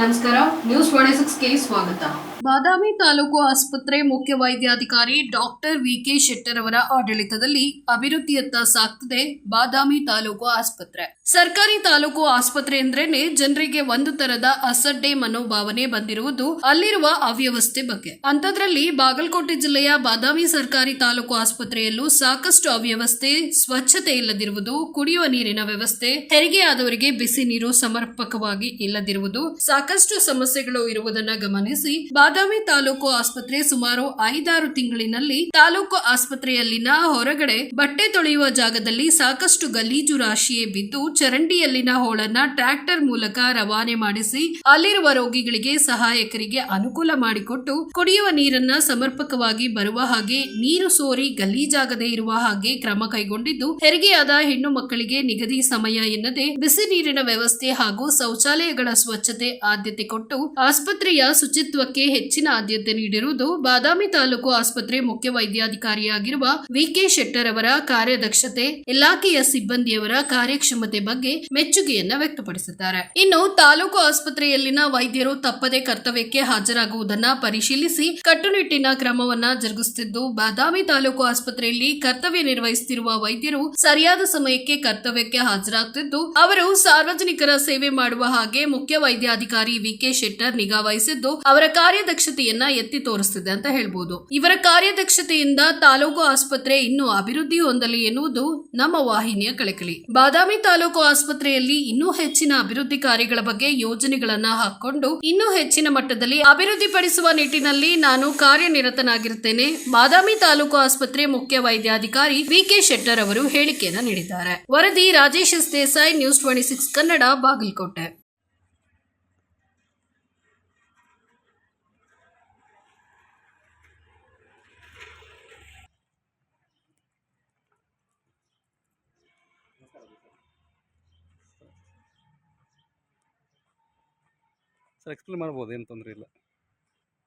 ನಮಸ್ಕಾರ ನ್ಯೂಸ್ ಸಿಕ್ಸ್ಗೆ ಸ್ವಾಗತ. ಬಾದಾಮಿ ತಾಲೂಕು ಆಸ್ಪತ್ರೆ ಮುಖ್ಯ ವೈದ್ಯಾಧಿಕಾರಿ ಡಾಕ್ಟರ್ ವಿಕೆ ಶೆಟ್ಟರ್ ಅವರ ಆಡಳಿತದಲ್ಲಿ ಅಭಿವೃದ್ಧಿಯತ್ತ ಸಾಗ್ತದೆ ಬಾದಾಮಿ ತಾಲೂಕು ಆಸ್ಪತ್ರೆ. ಸರ್ಕಾರಿ ತಾಲೂಕು ಆಸ್ಪತ್ರೆ ಅಂದ್ರೇನೆ ಜನರಿಗೆ ಒಂದು ತರದ ಅಸಡ್ಡೆ ಮನೋಭಾವನೆ ಬಂದಿರುವುದು ಅಲ್ಲಿರುವ ಅವ್ಯವಸ್ಥೆ ಬಗ್ಗೆ. ಅಂಥದ್ರಲ್ಲಿ ಬಾಗಲಕೋಟೆ ಜಿಲ್ಲೆಯ ಬಾದಾಮಿ ಸರ್ಕಾರಿ ತಾಲೂಕು ಆಸ್ಪತ್ರೆಯಲ್ಲೂ ಸಾಕಷ್ಟು ಅವ್ಯವಸ್ಥೆ, ಸ್ವಚ್ಛತೆ ಇಲ್ಲದಿರುವುದು, ಕುಡಿಯುವ ನೀರಿನ ವ್ಯವಸ್ಥೆ ಹೆರಿಗೆಯಾದವರಿಗೆ ಬಿಸಿ ನೀರು ಸಮರ್ಪಕವಾಗಿ ಇಲ್ಲದಿರುವುದು ಸಾಕಷ್ಟು ಸಮಸ್ಯೆಗಳು ಇರುವುದನ್ನು ಗಮನಿಸಿ, ಬಾದಾಮಿ ತಾಲೂಕು ಆಸ್ಪತ್ರೆ ಸುಮಾರು ಐದಾರು ತಿಂಗಳಿನಲ್ಲಿ ತಾಲೂಕು ಆಸ್ಪತ್ರೆಯಲ್ಲಿನ ಹೊರಗಡೆ ಬಟ್ಟೆ ತೊಳೆಯುವ ಜಾಗದಲ್ಲಿ ಸಾಕಷ್ಟು ಗಲೀಜು ರಾಶಿಯೇ ಬಿದ್ದು, ಚರಂಡಿಯಲ್ಲಿನ ಹೋಳನ್ನ ಟ್ರ್ಯಾಕ್ಟರ್ ಮೂಲಕ ರವಾನೆ ಮಾಡಿಸಿ, ಅಲ್ಲಿರುವ ರೋಗಿಗಳಿಗೆ ಸಹಾಯಕರಿಗೆ ಅನುಕೂಲ ಮಾಡಿಕೊಟ್ಟು, ಕುಡಿಯುವ ನೀರನ್ನ ಸಮರ್ಪಕವಾಗಿ ಬರುವ ಹಾಗೆ ನೀರು ಸೋರಿ ಗಲೀಜಾಗದೆ ಇರುವ ಹಾಗೆ ಕ್ರಮ ಕೈಗೊಂಡಿದ್ದು, ಹೆರಿಗೆಯಾದ ಹೆಣ್ಣು ಮಕ್ಕಳಿಗೆ ನಿಗದಿ ಸಮಯ ಎನ್ನದೆ, ಬಿಸಿ ನೀರಿನ ವ್ಯವಸ್ಥೆ ಹಾಗೂ ಶೌಚಾಲಯಗಳ ಸ್ವಚ್ಛತೆ ಆದ್ಯತೆ ಕೊಟ್ಟು ಆಸ್ಪತ್ರೆಯ ಶುಚಿತ್ವಕ್ಕೆ ಹೆಚ್ಚಿನ ಆದ್ಯತೆ ನೀಡಿರುವುದು ಬಾದಾಮಿ ತಾಲೂಕು ಆಸ್ಪತ್ರೆ ಮುಖ್ಯ ವೈದ್ಯಾಧಿಕಾರಿಯಾಗಿರುವ ವಿಕೆ ಶೆಟ್ಟರ್ ಅವರ ಕಾರ್ಯದಕ್ಷತೆ, ಇಲಾಖೆಯ ಸಿಬ್ಬಂದಿಯವರ ಕಾರ್ಯಕ್ಷಮತೆ ಬಗ್ಗೆ ಮೆಚ್ಚುಗೆಯನ್ನ ವ್ಯಕ್ತಪಡಿಸಿದ್ದಾರೆ. ಇನ್ನು ತಾಲೂಕು ಆಸ್ಪತ್ರೆಯಲ್ಲಿನ ವೈದ್ಯರು ತಪ್ಪದೆ ಕರ್ತವ್ಯಕ್ಕೆ ಹಾಜರಾಗುವುದನ್ನ ಪರಿಶೀಲಿಸಿ ಕಟ್ಟುನಿಟ್ಟಿನ ಕ್ರಮವನ್ನ ಜರುಗಿಸುತ್ತಿದ್ದು, ಬಾದಾಮಿ ತಾಲೂಕು ಆಸ್ಪತ್ರೆಯಲ್ಲಿ ಕರ್ತವ್ಯ ನಿರ್ವಹಿಸುತ್ತಿರುವ ವೈದ್ಯರು ಸರಿಯಾದ ಸಮಯಕ್ಕೆ ಕರ್ತವ್ಯಕ್ಕೆ ಹಾಜರಾಗುತ್ತಿದ್ದು, ಅವರು ಸಾರ್ವಜನಿಕರ ಸೇವೆ ಮಾಡುವ ಹಾಗೆ ಮುಖ್ಯ ವೈದ್ಯಾಧಿಕಾರಿ ವಿಕೆ ಶೆಟ್ಟರ್ ನಿಗಾ ವಹಿಸಿದ್ದು ಅವರ ಕಾರ್ಯದಕ್ಷತೆಯನ್ನ ಎತ್ತಿ ತೋರಿಸುತ್ತಿದೆ ಅಂತ ಹೇಳ್ಬೋದು. ಇವರ ಕಾರ್ಯದಕ್ಷತೆಯಿಂದ ತಾಲೂಕು ಆಸ್ಪತ್ರೆ ಇನ್ನೂ ಅಭಿವೃದ್ಧಿ ಹೊಂದಲಿ ಎನ್ನುವುದು ನಮ್ಮ ವಾಹಿನಿಯ ಕಳಕಳಿ. ಬಾದಾಮಿ ತಾಲೂಕು ಆಸ್ಪತ್ರೆಯಲ್ಲಿ ಇನ್ನೂ ಹೆಚ್ಚಿನ ಅಭಿವೃದ್ಧಿ ಕಾರ್ಯಗಳ ಬಗ್ಗೆ ಯೋಜನೆಗಳನ್ನ ಹಾಕೊಂಡು ಇನ್ನೂ ಹೆಚ್ಚಿನ ಮಟ್ಟದಲ್ಲಿ ಅಭಿವೃದ್ಧಿಪಡಿಸುವ ನಿಟ್ಟಿನಲ್ಲಿ ನಾನು ಕಾರ್ಯನಿರತನಾಗಿರುತ್ತೇನೆ, ಬಾದಾಮಿ ತಾಲೂಕು ಆಸ್ಪತ್ರೆ ಮುಖ್ಯ ವೈದ್ಯಾಧಿಕಾರಿ ವಿಕೆ ಶೆಟ್ಟರ್ ಅವರು ಹೇಳಿಕೆಯನ್ನ ನೀಡಿದ್ದಾರೆ. ವರದಿ Rajesh S Desai, News twenty six Kannada, Bagalkote. Sir explain ಮಾಡ್ಬೋದು ಏನು ತೊಂದರೆ ಇಲ್ಲ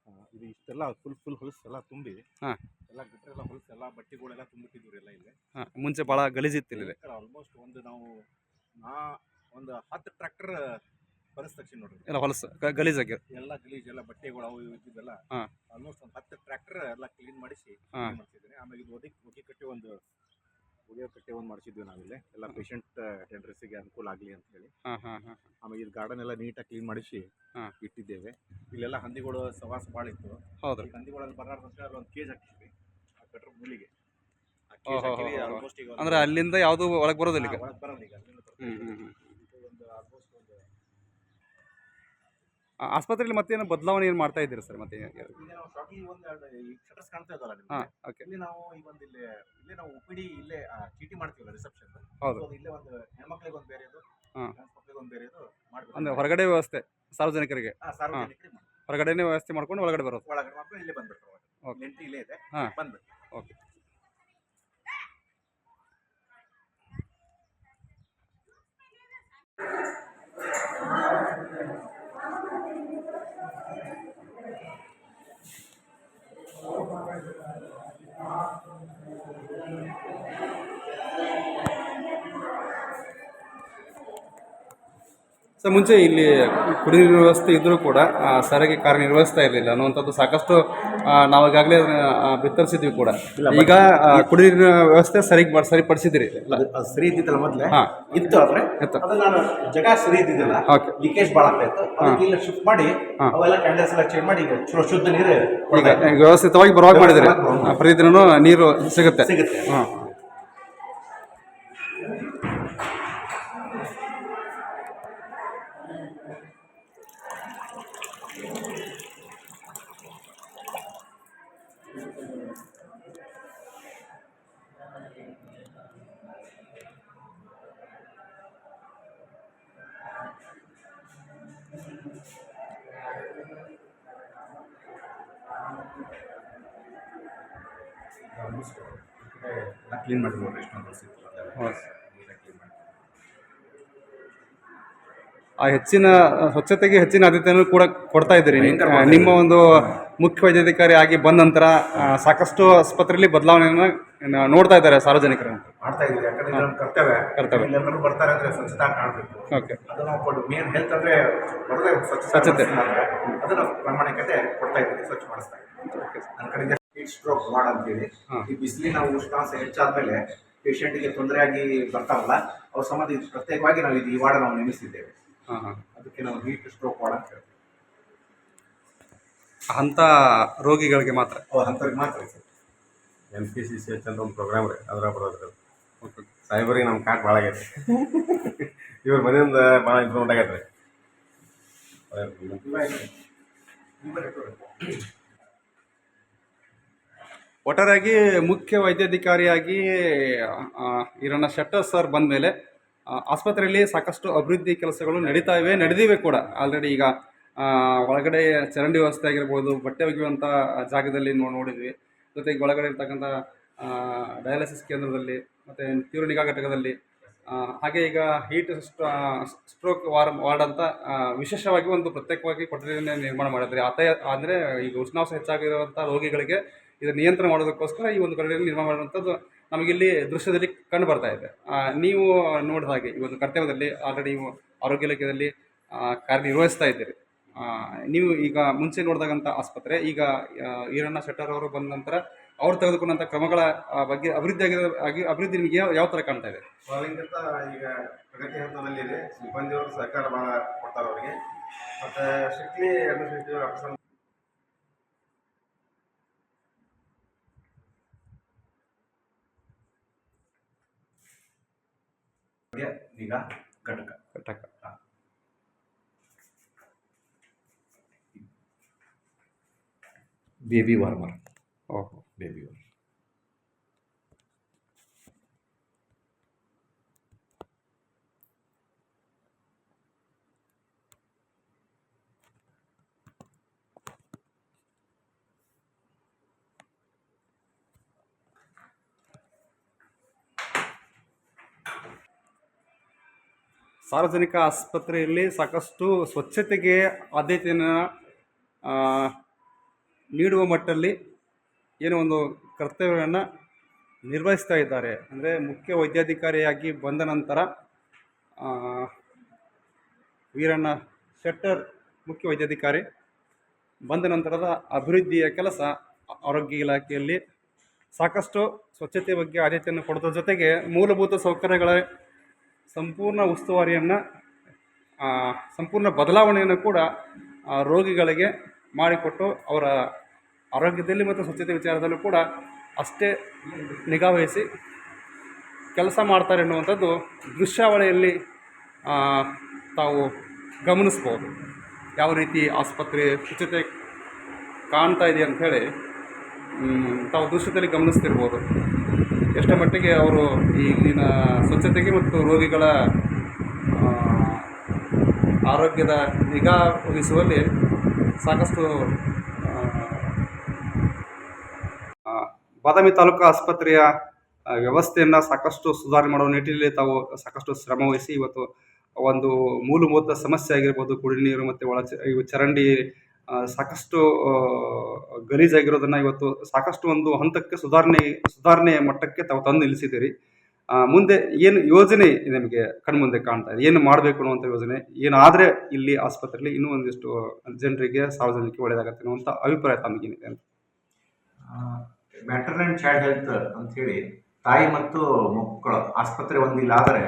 ಆ, ಇದು ಇಷ್ಟೆಲ್ಲ ಫುಲ್ ಫುಲ್ ಹೊಲಸು ಎಲ್ಲ ತುಂಬಿ ಹಾ. ಎಲ್ಲ ಗಟ್ರೆಲ್ಲ ಹೊಲಸು ಎಲ್ಲ ಬಟ್ಟೆಗಳೆಲ್ಲ ತುಂಬಿಟ್ಟಿದ್ವಿ ಎಲ್ಲ ಇಲ್ಲಿ ಹಾಂ ಮುಂಚೆ ಭಾಳ ಗಲೀಜಿತ್ತು ಇಲ್ಲಿ ಆಲ್ಮೋಸ್ಟ್ ಒಂದು ನಾವು ನಾ ಒಂದು ಹತ್ತು ಟ್ರ್ಯಾಕ್ಟರ್ ತಕ್ಷಣ ನೋಡ್ರಿ ಎಲ್ಲ ಹೊಲಸು ಗ- ಗಲೀಜಾಗಿ ಎಲ್ಲ ಗಲೀಜ್ ಎಲ್ಲ ಬಟ್ಟೆಗಳು ಅವು ಇವು ಇದ್ದಿದ್ದೆಲ್ಲ ಹಾ. ಆಲ್ಮೋಸ್ಟ್ ಒಂದು ಹತ್ತು ಟ್ರ್ಯಾಕ್ಟರ್ ಎಲ್ಲ ಕ್ಲೀನ್ ಮಾಡಿಸಿ ಹಾ. clean ಮಾಡ್ತಿದ್ದೀನಿ ಆಮೇಲೆ ಇದು ಒದಿ ಒಗಿ ಕಟ್ಟಿ ಒಂದು ಒಗೆಯೋ ಕಟ್ಟೆ ಒಂದು ಮಾಡಿಸಿದ್ವಿ ನಾವಿಲ್ಲಿ. ಎಲ್ಲ ಪೇಷಂಟ್ ಟೆಂಡ್ರಸ್ಸಿಗೆ ಅನುಕೂಲ ಆಗಲಿ ಅಂತ ಹೇಳಿ. ಹಾಂ ಹಾಂ ಹಾಂ. ಆಮೇಲೆ ಇದು ಗಾರ್ಡನ್ ಎಲ್ಲ ನೀಟಾಗಿ ಕ್ಲೀನ್ ಮಾಡಿಸಿ ಹಾ. ಇಟ್ಟಿದ್ದೇವೆ. ಇಲ್ಲೆಲ್ಲ ಹಂದಿಗಳು ಸವಾಸ ಭಾಳ ಇತ್ತು. ಹೌದು. ಈ ಹಂದಿಗಳಲ್ಲಿ ಬರಾರ್ದಂತ ಒಂದು ಕೇಜ್ ಹಾಕಿದ್ವಿ. ಆ ಕಟ್ರ ಮೂಲಿಗೆ. ಆ ಹಾಕಿವಿ ಹೋ, ಹೋ, ಹೋ. ಅಂದ್ರೆ ಅಲ್ಲಿಂದ ಯಾವುದು ಒಳಗೆ ಬರೋದಿಲ್ಲ ಈಗ? ಒಳಗೆ ಬರಲ್ಲ ಈಗ ಅಲ್ಲಿಂದ ಒಂದು ಆಲ್ಮೋಸ್ಟ್ ಆಸ್ಪತ್ರೆಯಲ್ಲಿ ಮತ್ತೇನು ಬದಲಾವಣೆ ಏನು ಮಾಡ್ತಾ ಇದ್ದೀರಾ ಸರ್ ಮತ್ತೆ? ಇಲ್ಲಿ ನಾವು ಶಾರ್ಟ್ಲಿ ಒಂದು ಈ ಶಟರ್ಸ್ ಕಾಣ್ತಾ ಇದ್ದಲ್ಲ ನಿಮ್ಗೆ? ಹಾಂ ಓಕೆ ಇಲ್ಲಿ ನಾವು ಈಗ ಒಂದು ಇಲ್ಲಿ ಇಲ್ಲೇ ನಾವು ಉಪಿಡಿ ಇಲ್ಲೇ ಆ, ಚೀಟಿ ಮಾಡ್ತೀವಲ್ಲ ರಿಸೆಪ್ಷನ್ ಹೌದು. ಇಲ್ಲೇ ಒಂದು ಹೆಣ್ಮಕ್ಳಿಗೆ ಒಂದು ಬೇರೆದು ಹಾ. ಗಂಡ್ಸ್ ಮಕ್ಳಿಗೆ ಒಂದು ಬೇರೆದು ಮಾಡ್ಬೇಕು. ಅಂದರೆ ಹೊರಗಡೆ ವ್ಯವಸ್ಥೆ ಸಾರ್ವಜನಿಕರಿಗೆ? ಹಾ, ಸಾರ್ವಜನಿಕರಿಗೆ. ಹೊರಗಡೆನೇ ವ್ಯವಸ್ಥೆ ಮಾಡ್ಕೊಂಡು ಒಳಗಡೆ ಬರೋದು? ಒಳಗಡೆ ಮಕ್ಕಳು ಇಲ್ಲೇ ಬಂದ್ಬಿಟ್ರು ಓಕೆ. ಎಂಟ್ರಿ ಇಲ್ಲೇ ಇದೆ. ಹಾ. ಬಂದ್ಬಿಟ್ಟು ಓಕೆ ಸರ್ ಮುಂಚೆ ಇಲ್ಲಿ ಕುಡಿಯುವ ವ್ಯವಸ್ಥೆ ಇದ್ದರೂ ಕೂಡ ಸರಿಯಾಗಿ ಕಾರ್ಯನಿರ್ವಹಿಸ್ತಾ ಇರಲಿಲ್ಲ. ಅನ್ನುವಂಥದ್ದು ಸಾಕಷ್ಟು ನಾವು ಈಗಾಗಲೇ ಬಿತ್ತರಿಸಿದ್ವಿ ಕೂಡ. ಈಗ ಕುಡಿಯುವ ವ್ಯವಸ್ಥೆ ಸರಿಯಾಗಿ ಸರಿಪಡಿಸಿದ್ರಿ. ಅದು ಸರಿ ಇದ್ದಿದ್ದಲ್ಲ ಮೊದಲೇ? ಹಾ. ಇತ್ತು ಆದ್ರೆ. ಅದು ನಾನು ಜಗ ಸರಿ ಇದ್ದಿದ್ದಿಲ್ಲ. ಲೀಕೇಜ್ ಭಾಳ ಆಗ್ತಾ ಇತ್ತು. ಅದಕ್ಕೆ ಇಲ್ಲ ಶಿಫ್ಟ್ ಮಾಡಿ ಅವೆಲ್ಲ ಕ್ಯಾಂಡಲ್ಸ್ ಎಲ್ಲ ಚೇಂಜ್ ಮಾಡಿ ಈಗ ಚಲೋ ಶುದ್ಧ ನೀರು ಈಗ ವ್ಯವಸ್ಥಿತವಾಗಿ ಬರುವಾಗ ಮಾಡಿದಿರಿ. ಪ್ರತಿದಿನ ಬರುವಾಗ. ನೀರು ಸಿಗುತ್ತೆ. ಸಿಗುತ್ತೆ. ಹಾಂ. ಕ್ಲೀನ್ ಮಾಡಿದ್ರು ಎಷ್ಟೊಂದು. ಮಾಡಿ. ಆ ಹೆಚ್ಚಿನ ಸ್ವಚ್ಛತೆಗೆ ಹೆಚ್ಚಿನ ಆದ್ಯತೆಯನ್ನು ಕೂಡ ಕೊಡ್ತಾ ಇದ್ದೀರಿ ನಿಮ್ಮ ಒಂದು ಮುಖ್ಯ ವೈದ್ಯಾಧಿಕಾರಿ ಆಗಿ ಬಂದ ನಂತರ ಸಾಕಷ್ಟು ಆಸ್ಪತ್ರೆಯಲ್ಲಿ ಬದಲಾವಣೆಯನ್ನು ನೋಡ್ತಾ ಇದ್ದಾರೆ ಸಾರ್ವಜನಿಕರು. ಮಾಡ್ತಾ ಇದ್ದೀವಿ. ಯಾಕಂದ್ರೆ ಇದು ನಮ್ಮ ಕರ್ತವ್ಯ. ಕರ್ತವ್ಯ. ಎಲ್ಲರೂ ಬರ್ತಾರೆ ಅಂದ್ರೆ ಸ್ವಚ್ಛತಾ ಕಾಣಬೇಕು. ಓಕೆ. ಅದು ನಾವು ಕೊಡು ಮೇನ್ ಹೆಲ್ತ್ ಅಂದ್ರೆ ಬರೋದೇ ಸ್ವಚ್ಛ ಸ್ವಚ್ಛತೆ. ಅದನ್ನ ಪ್ರಾಮಾಣಿಕತೆ ಕೊಡ್ತಾ ಇದ್ದೀವಿ. ಸ್ವಚ್ಛ ಮಾಡಿಸ್ತಾ ಇದ್ದೀವಿ. ನನ್ನ ಕಡೆಯಿಂದ ಹೀಟ್ ಸ್ಟ್ರೋಕ್ ವಾರ್ಡ್ ಅಂತೀವಿ ಹಾಂ. ಈ ಬಿಸಿಲಿನ ಉಷ್ಣಾಂಶ ಹೆಚ್ಚಾದ್ಮೇಲೆ ಪೇಷಂಟ್ಗೆ ತೊಂದರೆ ಆಗಿ ಬರ್ತಾರಲ್ಲ ಅವ್ರ ಸಂಬಂಧ ಇದು ಪ್ರತ್ಯೇಕವಾಗಿ ನಾವು ಇದು ಈ ವಾರ್ಡ್ ನಾವು ನೇಮಿಸಿದ್ದೇವೆ ಹಾಂ ಹಾಂ. ಅದಕ್ಕೆ ನಾವು ಹೀಟ್ ಸ್ಟ್ರೋಕ್ ವಾರ್ಡ್ ಅಂತ ಹೇಳ್ತೀವಿ. ಅಂಥ ರೋಗಿಗಳಿಗೆ ಮಾತ್ರ? ಅವ್ರ ಅಂಥವ್ರಿಗೆ ಮಾತ್ರ sir. M P C C H ಅಂತ ಒಂದು ಪ್ರೋಗ್ರಾಮ್ ರೀ ಅದ್ರಾಗ ಬರೋದ್ರ ಸಾಹೇಬರಿಗೆ ನಮ್ಮ ಕಾಟ್ ಭಾಳ ಆಗೈತೆ. ಇವ್ರ ಮನೆಯಿಂದ ಭಾಳ ಇಂಪ್ರೂವ್ಮೆಂಟ್ ಆಗೈತೆ ರೀ. ಒಟ್ಟಾರೆಯಾಗಿ ಮುಖ್ಯ ವೈದ್ಯಾಧಿಕಾರಿಯಾಗಿ ಇರೋಣ ಶೆಟ್ಟರ್ ಸರ್ ಬಂದ ಮೇಲೆ ಆಸ್ಪತ್ರೆಯಲ್ಲಿ ಸಾಕಷ್ಟು ಅಭಿವೃದ್ಧಿ ಕೆಲಸಗಳು ನಡೀತಾ ಇವೆ, ನಡೆದಿವೆ ಕೂಡ. ಆಲ್ರೆಡಿ ಈಗ ಒಳಗಡೆ ಚರಂಡಿ ವ್ಯವಸ್ಥೆ ಆಗಿರ್ಬೋದು, ಬಟ್ಟೆ ಒಗೆಯುವಂಥ ಜಾಗದಲ್ಲಿ ನೋಡಿ ನೋಡಿದ್ವಿ. ಜೊತೆಗೆ ಒಳಗಡೆ ಇರ್ತಕ್ಕಂಥ ಡಯಾಲಿಸಿಸ್ ಕೇಂದ್ರದಲ್ಲಿ, ಮತ್ತು ತೀವ್ರ ನಿಗಾ ಘಟಕದಲ್ಲಿ ಹಾಗೆ ಈಗ ಹೀಟ್ ಸ್ಟ್ರೋಕ್ ವಾರ್ ವಾರ್ಡ್ ಅಂತ ವಿಶೇಷವಾಗಿ ಒಂದು ಪ್ರತ್ಯೇಕವಾಗಿ ಕೊಠಡಿಯನ್ನು ನಿರ್ಮಾಣ ಮಾಡಿದ್ರಿ ಆತ ಅಂದರೆ ಈಗ ಉಷ್ಣಾಂಶ ಹೆಚ್ಚಾಗಿರುವಂಥ ರೋಗಿಗಳಿಗೆ ಇದನ್ನು ನಿಯಂತ್ರಣ ಮಾಡೋದಕ್ಕೋಸ್ಕರ ಈ ಒಂದು ಕರಡಿಯಲ್ಲಿ ನಿರ್ಮಾಣ ಮಾಡುವಂಥದ್ದು ನಮಗಿಲ್ಲಿ ದೃಶ್ಯದಲ್ಲಿ ಕಂಡು ಬರ್ತಾ ಇದೆ. ನೀವು ನೋಡಿದ ಹಾಗೆ ಈ ಒಂದು ಕರ್ತವ್ಯದಲ್ಲಿ ಆಲ್ರೆಡಿ ನೀವು ಆರೋಗ್ಯ ಇಲಾಖೆಯಲ್ಲಿ ಕಾರ್ಯನಿರ್ವಹಿಸ್ತಾ ಇದ್ದೀರಿ. ನೀವು ಈಗ ಮುಂಚೆ ನೋಡಿದಾಗಂಥ ಆಸ್ಪತ್ರೆ, ಈಗ ಈರಣ್ಣ ಶೆಟ್ಟರ್ ಅವರು ಬಂದ ನಂತರ ಅವ್ರು ತೆಗೆದುಕೊಂಡಂಥ ಕ್ರಮಗಳ ಬಗ್ಗೆ ಅಭಿವೃದ್ಧಿ ಆಗಿರೋ ಆಗಿ ಅಭಿವೃದ್ಧಿ ನಿಮಗೆ ಯಾವ ಥರ ಕಾಣ್ತಾ ಇದೆ? ಈಗ ಪ್ರಗತಿ ಹಂತದಲ್ಲಿದೆ. ಸಿಬ್ಬಂದಿಯವರು ಸಹಕಾರ ಕೊಡ್ತಾರೆ ಅವರಿಗೆ. ಮತ್ತು ಶಕ್ತಿ ಅಡ್ಮಿನಿಸ್ಟ್ರೇಟಿವ್ ಆಫೀಸರ್ ಈಗ ಘಟಕ ಘಟಕ ಬೇಬಿ ವಾರ್ಮರ್ ಸಾರ್ವಜನಿಕ ಆಸ್ಪತ್ರೆಯಲ್ಲಿ ಸಾಕಷ್ಟು ಸ್ವಚ್ಛತೆಗೆ ಆದ್ಯತೆಯನ್ನು ನೀಡುವ ಮಟ್ಟಲ್ಲಿ ಏನೋ ಒಂದು ಕರ್ತವ್ಯವನ್ನು ನಿರ್ವಹಿಸ್ತಾ ಇದ್ದಾರೆ. ಅಂದರೆ ಮುಖ್ಯ ವೈದ್ಯಾಧಿಕಾರಿಯಾಗಿ ಬಂದ ನಂತರ ವೀರಣ್ಣ ಶೆಟ್ಟರ್ ಮುಖ್ಯ ವೈದ್ಯಾಧಿಕಾರಿ ಬಂದ ನಂತರದ ಅಭಿವೃದ್ಧಿಯ ಕೆಲಸ ಆರೋಗ್ಯ ಇಲಾಖೆಯಲ್ಲಿ ಸಾಕಷ್ಟು ಸ್ವಚ್ಛತೆ ಬಗ್ಗೆ ಆದ್ಯತೆಯನ್ನು ಕೊಡೋದ್ರ ಜೊತೆಗೆ ಮೂಲಭೂತ ಸೌಕರ್ಯಗಳ ಸಂಪೂರ್ಣ ಉಸ್ತುವಾರಿಯನ್ನು ಸಂಪೂರ್ಣ ಬದಲಾವಣೆಯನ್ನು ಕೂಡ ರೋಗಿಗಳಿಗೆ ಮಾಡಿಕೊಟ್ಟು ಅವರ ಆರೋಗ್ಯದಲ್ಲಿ ಮತ್ತು ಸ್ವಚ್ಛತೆ ವಿಚಾರದಲ್ಲೂ ಕೂಡ ಅಷ್ಟೇ ನಿಗಾವಹಿಸಿ ಕೆಲಸ ಮಾಡ್ತಾರೆ ಎನ್ನುವಂಥದ್ದು ದೃಶ್ಯಾವಳಿಯಲ್ಲಿ ತಾವು ಗಮನಿಸ್ಬೋದು. ಯಾವ ರೀತಿ ಆಸ್ಪತ್ರೆ ಸ್ವಚ್ಛತೆ ಕಾಣ್ತಾ ಇದೆ ಅಂಥೇಳಿ ತಾವು ದೃಶ್ಯದಲ್ಲಿ ಗಮನಿಸ್ತಿರ್ಬೋದು. ಎಷ್ಟರ ಮಟ್ಟಿಗೆ ಅವರು ಇಲ್ಲಿನ ಸ್ವಚ್ಛತೆಗೆ ಮತ್ತು ರೋಗಿಗಳ ಆರೋಗ್ಯದ ನಿಗಾ ವಹಿಸುವಲ್ಲಿ ಸಾಕಷ್ಟು ಬಾದಾಮಿ ತಾಲೂಕು ಆಸ್ಪತ್ರೆಯ ವ್ಯವಸ್ಥೆಯನ್ನು ಸಾಕಷ್ಟು ಸುಧಾರಣೆ ಮಾಡುವ ನಿಟ್ಟಿನಲ್ಲಿ ತಾವು ಸಾಕಷ್ಟು ಶ್ರಮ ವಹಿಸಿ ಇವತ್ತು ಒಂದು ಮೂಲಭೂತ ಸಮಸ್ಯೆ ಆಗಿರ್ಬೋದು ಕುಡಿ ನೀರು ಮತ್ತು ಒಳ ಚರಂಡಿ ಸಾಕಷ್ಟು ಗಲೀಜಾಗಿರೋದನ್ನು ಇವತ್ತು ಸಾಕಷ್ಟು ಒಂದು ಹಂತಕ್ಕೆ ಸುಧಾರಣೆ, ಸುಧಾರಣೆಯ ಮಟ್ಟಕ್ಕೆ ತಾವು ತಂದು ನಿಲ್ಲಿಸಿದ್ದೀರಿ. ಮುಂದೆ ಏನು ಯೋಜನೆ ನಿಮಗೆ ಕಣ್ಮುಂದೆ ಕಾಣ್ತಾ ಇದೆ? ಏನು ಮಾಡಬೇಕು ಅನ್ನುವಂಥ ಯೋಜನೆ? ಏನಾದರೆ ಇಲ್ಲಿ ಆಸ್ಪತ್ರೆಯಲ್ಲಿ ಇನ್ನೂ ಒಂದಿಷ್ಟು ಜನರಿಗೆ ಸಾರ್ವಜನಿಕ ಒಳ್ಳೆಯದಾಗತ್ತೆ ಅನ್ನುವಂಥ ಅಭಿಪ್ರಾಯ ತಮಗೇನಿದೆ ಅಂತ? ಮ್ಯಾಟರ್ ಆ್ಯಂಡ್ ಚೈಲ್ಡ್ ಹೆಲ್ತ್ ಅಂಥೇಳಿ ತಾಯಿ ಮತ್ತು ಮಕ್ಕಳು ಆಸ್ಪತ್ರೆ ಒಂದಿಲ್ಲ ಆದರೆ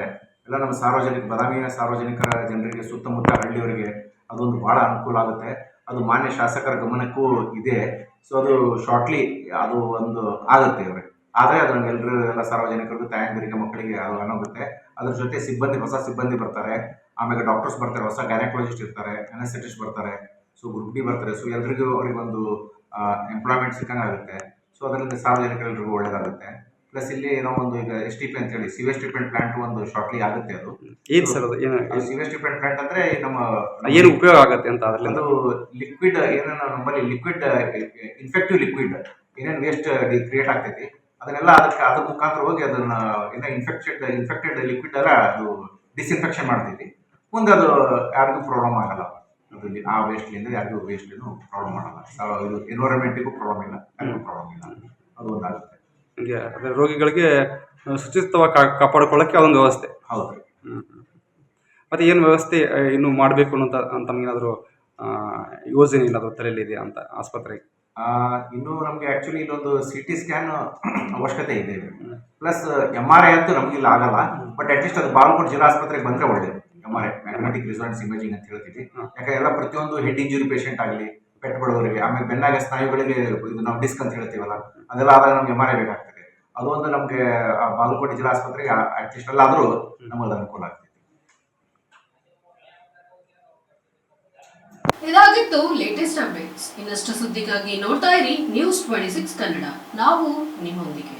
ಎಲ್ಲ ನಮ್ಮ ಸಾರ್ವಜನಿಕ ಬದಾಮಿಯ ಸಾರ್ವಜನಿಕರ ಜನರಿಗೆ ಸುತ್ತಮುತ್ತ ಹಳ್ಳಿಯವರಿಗೆ ಅದೊಂದು ಭಾಳ ಅನುಕೂಲ ಆಗುತ್ತೆ. ಅದು ಮಾನ್ಯ ಶಾಸಕರ ಗಮನಕ್ಕೂ ಇದೆ. ಸೊ ಅದು ಶಾರ್ಟ್ಲಿ ಅದು ಒಂದು ಆಗುತ್ತೆ ಅವ್ರಿಗೆ ಆದರೆ ಅದನ್ನು ಎಲ್ಲರೂ ಎಲ್ಲ ಸಾರ್ವಜನಿಕರಿಗೂ ತಾಯಂದಿರಿಗೆ, ಮಕ್ಕಳಿಗೆ ಅದು ಆಗುತ್ತೆ ಅದ್ರ ಜೊತೆ ಸಿಬ್ಬಂದಿ, ಹೊಸ ಸಿಬ್ಬಂದಿ ಬರ್ತಾರೆ. ಆಮೇಲೆ ಡಾಕ್ಟರ್ಸ್ ಬರ್ತಾರೆ, ಹೊಸ ಗೈನಕಾಲಜಿಸ್ಟ್ ಇರ್ತಾರೆ ಅನಸ್ಥೆಟಿಸ್ಟ್ ಬರ್ತಾರೆ. ಸೊ ಗ್ರೂಪ್ ಬರ್ತಾರೆ. ಸೊ ಎಲ್ರಿಗೂ ಅವ್ರಿಗೆ ಒಂದು ಎಂಪ್ಲಾಯ್ಮೆಂಟ್ ಸಿಕ್ಕಂಗೆ ಆಗುತ್ತೆ ಸೊ ಅದರಿಂದ ಸಾರ್ವಜನಿಕರೆಲ್ಲರಿಗೂ ಒಳ್ಳೇದಾಗುತ್ತೆ. ಪ್ಲಸ್ ಇಲ್ಲಿ ಏನೋ ಒಂದು ಈಗ ಎಸ್ ಟಿ ಪಿ ಅಂತೇಳಿ ಸಿವೇಜ್ ಟ್ರೀಟ್ಮೆಂಟ್ ಪ್ಲಾಂಟ್ ಒಂದು ಶಾರ್ಟ್ಲಿ ಆಗುತ್ತೆ ಅದು. ಏನು ಸರ್ ಅದು? ಏನು ಟ್ರೀಟ್ಮೆಂಟ್ ಪ್ಲಾಂಟ್ ಅಂದ್ರೆ ನಮ್ಮ ಏನು ಉಪಯೋಗ ಆಗುತ್ತೆ ಅಂತ ಅದರಿಂದ ಅದು ಲಿಕ್ವಿಡ್ ಏನೇನು ನಮ್ಮಲ್ಲಿ ಲಿಕ್ವಿಡ್ ಇನ್ಫೆಕ್ಟಿವ್ ಲಿಕ್ವಿಡ್ ಏನೇನು ವೇಸ್ಟ್ ಕ್ರಿಯೇಟ್ ಆಗ್ತೈತಿ. ಅದನ್ನೆಲ್ಲ ಅದಕ್ಕೆ ಅದ್ರ ಮುಖಾಂತರ ಹೋಗಿ ಅದನ್ನ ಏನೋ ಇನ್ಫೆಕ್ಟೆಡ್ ಇನ್ಫೆಕ್ಟೆಡ್ ಲಿಕ್ವಿಡ್ ಎಲ್ಲ ಅದು ಡಿಸ್ಇನ್ಫೆಕ್ಷನ್ ಮಾಡ್ತೈತಿ. ಮುಂದೆ ಅದು ಯಾರಿಗೂ ಪ್ರಾಬ್ಲಮ್ ಆಗಲ್ಲ. ಅದು ಆ ವೇಸ್ಟ್ ವೇಸ್ಟ್ಲಿಂದ ಯಾರಿಗೂ ವೇಸ್ಟ್ ಪ್ರಾಬ್ಲಮ್ ಮಾಡಲ್ಲ. ಸೊ ಇದು ಎನ್ವೈರನ್ಮೆಂಟಿಗೂ ಪ್ರಾಬ್ಲಮ್ ಇಲ್ಲ ಯಾರಿಗೂ ಪ್ರಾಬ್ಲಮ್ ಇಲ್ಲ. ಅದು ಒಂದಾಗುತ್ತೆ. ಹೀಗೆ ಅದೇ ರೋಗಿಗಳಿಗೆ ಶುಚಿತ್ವ ಕಾಪಾಡ್ಕೊಳ್ಳೋಕ್ಕೆ ಅದೊಂದು ವ್ಯವಸ್ಥೆ. ಹೌದು. ರೀ ಮತ್ತು ಏನು ವ್ಯವಸ್ಥೆ ಇನ್ನು ಮಾಡಬೇಕು ಅನ್ನೋಂಥ ಅಂತ ಏನಾದರೂ ಯೋಜನೆ ಏನಾದರೂ ತಲೆಯಲ್ಲಿದೆ ಅಂತ ಆಸ್ಪತ್ರೆಗೆ? ಇನ್ನು ನಮಗೆ ಆ್ಯಕ್ಚುಲಿ ಇಲ್ಲೊಂದು ಸಿ ಟಿ ಸ್ಕ್ಯಾನ್ ಅವಶ್ಯಕತೆ ಇದೆ. ಪ್ಲಸ್ ಎಂ ಆರ್ ಐ ಅಂತೂ ನಮ್ಗೆ ಇಲ್ಲಿ ಆಗಲ್ಲ. ಬಟ್ ಅಟ್ಲೀಸ್ಟ್ ಅದು ಬಾಗಲಕೋಟೆ ಜಿಲ್ಲಾ ಆಸ್ಪತ್ರೆಗೆ ಬಂದರೆ ಒಳ್ಳೆ M R I magnetic resonance imaging ಅಂತ ಹೇಳ್ತೀವಿ ಯಾಕಂದ್ರೆ ಎಲ್ಲ ಪ್ರತಿಯೊಂದು ಹೆಡ್ ಇಂಜುರಿ ಪೇಷಂಟ್ ಆಗಲಿ ಪೆಟ್ ಬಡವರಿಗೆ ಆಮೇಲೆ ಬೆನ್ನಾಗ ಸ್ನಾಯುಗಳಿಗೆ ಇದು ನಾವು ಡಿಸ್ಕ್ ಅಂತ ಹೇಳ್ತೀವಲ್ಲ, ಅದೆಲ್ಲ ಆದಾಗ ನಮ್ಗೆ ಎಂ ಆರ್ ಐ ಬೇಕಾಗ್ತದೆ. ಅದೊಂದು ನಮಗೆ ಬಾಗಲಕೋಟೆ ಜಿಲ್ಲಾ ಆಸ್ಪತ್ರೆಗೆ ಅಟ್ಲೀಸ್ಟ್ ಅಲ್ಲಾದರೂ ನಮಗೆ ಅನುಕೂಲ ಆಗ್ತದೆ. ಇದಾಗಿತ್ತು ಲೇಟೆಸ್ಟ್ ಅಪ್ಡೇಟ್ಸ್ ಇನ್ನಷ್ಟು ಸುದ್ದಿಗಾಗಿ ನೋಡ್ತಾ ಇರಿ ನ್ಯೂಸ್ ಟ್ವೆಂಟಿ ಸಿಕ್ಸ್ ಕನ್ನಡ. ನಾವು ನಿಮ್ಮೊಂದಿಗೆ.